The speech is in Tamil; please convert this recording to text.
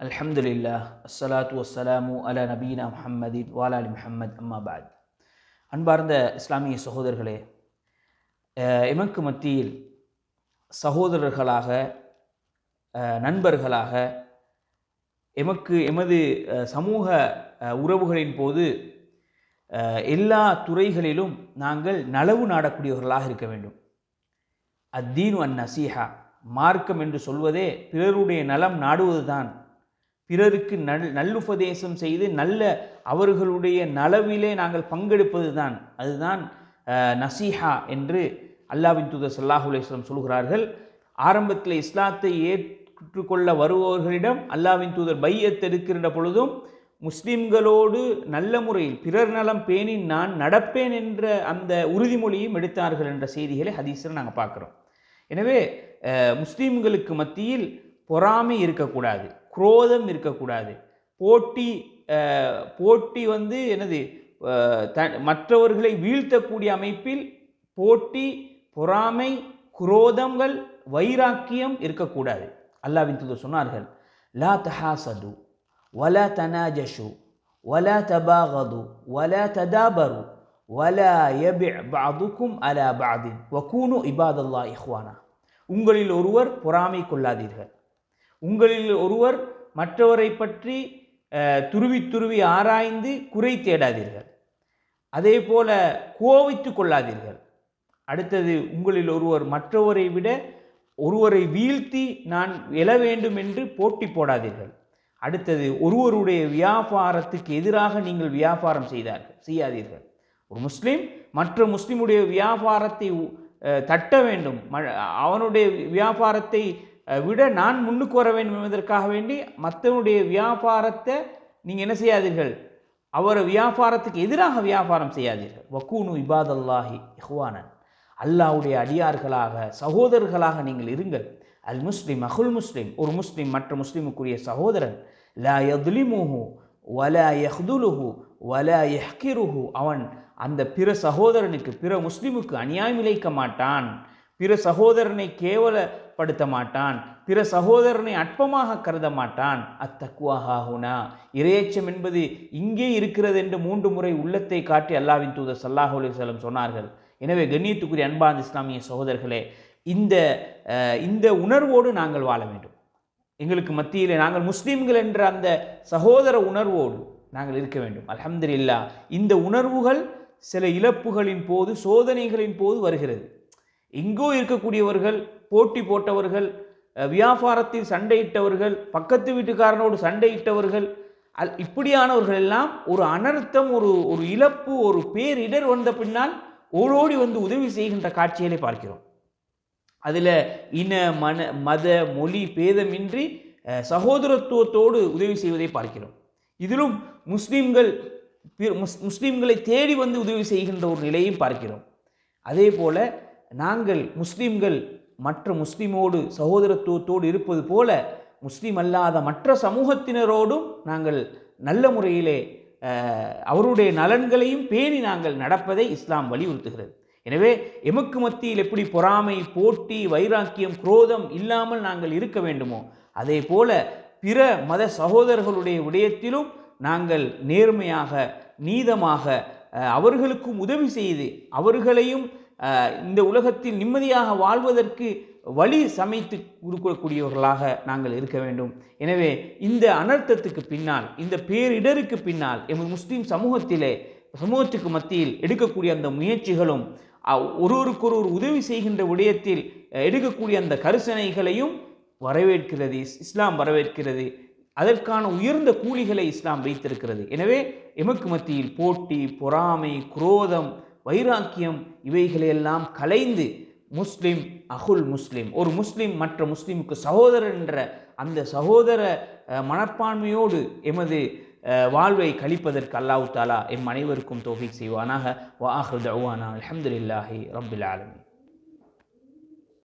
அல்ஹம்துலில்லா அஸ்ஸலாத்து வஸ்ஸலாமு அலா நபீனா முஹம்மதின் வாலாலி முஹம்மத் அம்மா பாத் அன்பார்ந்த இஸ்லாமிய சகோதரர்களே எமக்கு மத்தியில் சகோதரர்களாக நண்பர்களாக எமக்கு எமது சமூக உறவுகளின் போது எல்லா துறைகளிலும் நாங்கள் நலவு நாடக்கூடியவர்களாக இருக்க வேண்டும். அத்தீனு அன் நசீஹா மார்க்கம் என்று சொல்வதே பிறருடைய நலம் நாடுவதுதான் பிறருக்கு நல் நல்லுபதேசம் செய்து நல்ல அவர்களுடைய நலவிலே நாங்கள் பங்கெடுப்பது தான் அதுதான் நசீஹா என்று அல்லாவின் தூதர் ஸல்லல்லாஹு சொல்கிறார்கள். ஆரம்பத்தில் இஸ்லாத்தை ஏற்றுக்கொள்ள வருபவர்களிடம் அல்லாவின் தூதர் பையத் எடுக்கின்ற பொழுதும் முஸ்லிம்களோடு நல்ல முறையில் பிறர் நலம் பேணி நான் நடப்பேன் என்ற அந்த உறுதிமொழியும் எடுத்தார்கள் என்ற செய்திகளை ஹதீஸில் நாங்கள் பார்க்குறோம். எனவே முஸ்லீம்களுக்கு மத்தியில் பொறாமை இருக்கக்கூடாது. குரோதம் இருக்கக்கூடாது. போட்டி போட்டி வந்து என்னது த மற்றவர்களை வீழ்த்தக்கூடிய அமைப்பில் போட்டி பொறாமை குரோதங்கள் வைராக்கியம் இருக்கக்கூடாது. அல்லாவின் தூதர் சொன்னார்கள் லா தஹாசது வல தனாஜஷு வல தபாகது வல ததாபரு வல யபி பாதுக்கும் அல பாதின் வக்கூனு இபாதல்லா இஹ்வானா. உங்களில் ஒருவர் பொறாமை கொள்ளாதீர்கள். உங்களில் ஒருவர் மற்றவரை பற்றி துருவி துருவி ஆராய்ந்து குறை தேடாதீர்கள். அதே போல கோவித்து கொள்ளாதீர்கள். அடுத்தது உங்களில் ஒருவர் மற்றவரை விட ஒருவரை வீழ்த்தி நான் எழ வேண்டும் என்று போட்டி போடாதீர்கள். அடுத்தது ஒருவருடைய வியாபாரத்துக்கு எதிராக நீங்கள் வியாபாரம் செய்தார்கள் செய்யாதீர்கள். ஒரு முஸ்லீம் மற்ற முஸ்லிமுடைய வியாபாரத்தை தட்ட வேண்டும். ம- அவனுடைய வியாபாரத்தை விட நான் முன்னுக்கு வர வேண்டும் என்பதற்காக வேண்டி மற்றவனுடைய வியாபாரத்தை நீங்கள் என்ன செய்யாதீர்கள்? அவர் வியாபாரத்துக்கு எதிராக வியாபாரம் செய்யாதீர்கள். வக்கூனு இபாதல்லாஹி இஹ்வானன். அல்லாஹ்வுடைய அடியார்களாக சகோதரர்களாக நீங்கள் இருங்கள். அல் முஸ்லீம் அகுல் முஸ்லீம். ஒரு முஸ்லீம் மற்ற முஸ்லிமுக்குரிய சகோதரன். லா யதுலிமுஹு வலா யஹ்துலுஹு வலா யஹ்கிருஹு. அவன் அந்த பிற சகோதரனுக்கு பிற முஸ்லீமுக்கு அநியாயம் இழைக்க மாட்டான். பிற சகோதரனை கேவலப்படுத்த மாட்டான் பிற சகோதரனை அற்பமாக கருத மாட்டான். அத்தக்குவாஹாகுனா இரையச்சம் என்பது இங்கே இருக்கிறது என்று மூன்று முறை உள்ளத்தை காட்டி அல்லாவின் தூதர் சல்லாஹ் அலைஹி சொன்னார்கள். எனவே கண்ணியத்துக்குரிய அன்பார்ந்த இஸ்லாமிய சகோதரர்களே இந்த இந்த உணர்வோடு நாங்கள் வாழ வேண்டும். எங்களுக்கு மத்தியில் நாங்கள் முஸ்லீம்கள் என்ற அந்த சகோதர உணர்வோடு நாங்கள் இருக்க வேண்டும். அல்ஹம்துலில்லாஹ் இந்த உணர்வுகள் சில இழப்புகளின் போது சோதனைகளின் போது வருகிறது. எங்கோ இருக்கக்கூடியவர்கள் போட்டி போட்டவர்கள் வியாபாரத்தில் சண்டையிட்டவர்கள் பக்கத்து வீட்டுக்காரனோடு சண்டையிட்டவர்கள் அல் இப்படியானவர்கள் எல்லாம் ஒரு அனர்த்தம் ஒரு ஒரு இழப்பு ஒரு பேரிடர் வந்த பின்னால் ஓடோடி வந்து உதவி செய்கின்ற காட்சிகளை பார்க்கிறோம். அதில் இன மன மத மொழி பேதமின்றி சகோதரத்துவத்தோடு உதவி செய்வதை பார்க்கிறோம். இதிலும் முஸ்லீம்கள் பிற- முஸ்- முஸ்லீம்களை தேடி வந்து உதவி செய்கின்ற ஒரு நிலையும் பார்க்கிறோம். அதே போல நாங்கள் முஸ்லீம்கள் மற்ற முஸ்லீமோடு சகோதரத்துவத்தோடு இருப்பது போல முஸ்லீம் அல்லாத மற்ற சமூகத்தினரோடும் நாங்கள் நல்ல முறையிலே அவருடைய நலன்களையும் பேணி நாங்கள் நடப்பதை இஸ்லாம் வலியுறுத்துகிறது. எனவே எமக்கு மத்தியில் எப்படி பொறாமை போட்டி வைராக்கியம் குரோதம் இல்லாமல் நாங்கள் இருக்க வேண்டுமோ அதே போல பிற மத சகோதரர்களுடைய விடயத்திலும் நாங்கள் நேர்மையாக நீதமாக அவர்களுக்கும் உதவி செய்து அவர்களையும் இந்த உலகத்தில் நிம்மதியாக வாழ்வதற்கு வழி சமைத்து கொடுக்கக்கூடியவர்களாக நாங்கள் இருக்க வேண்டும். எனவே இந்த அனர்த்தத்துக்கு பின்னால் இந்த பேரிடருக்கு பின்னால் எமது முஸ்லீம் சமூகத்திலே சமூகத்துக்கு மத்தியில் எடுக்கக்கூடிய அந்த முயற்சிகளும் ஒருவருக்கொருவர் உதவி செய்கின்ற விடயத்தில் எடுக்கக்கூடிய அந்த கரிசனைகளையும் வரவேற்கிறது இஸ்லாம் வரவேற்கிறது. அதற்கான உயர்ந்த கூலிகளை இஸ்லாம் வைத்திருக்கிறது. எனவே எமக்கு மத்தியில் போட்டி பொறாமை குரோதம் வைராக்கியம் இவைகளையெல்லாம் கலைந்து முஸ்லிம் அகுல் முஸ்லிம் ஒரு முஸ்லிம் மற்ற முஸ்லிமுக்கு சகோதரர் என்ற அந்த சகோதர மனப்பான்மையோடு எமது வாழ்வை கழிப்பதற்கு அல்லாஹு தாலா எம் அனைவருக்கும் தோஃபிக் செய்வானாக. வாஹ் தவானா அல்ஹம்துலில்லாஹி ரப்பில் ஆலமீன்.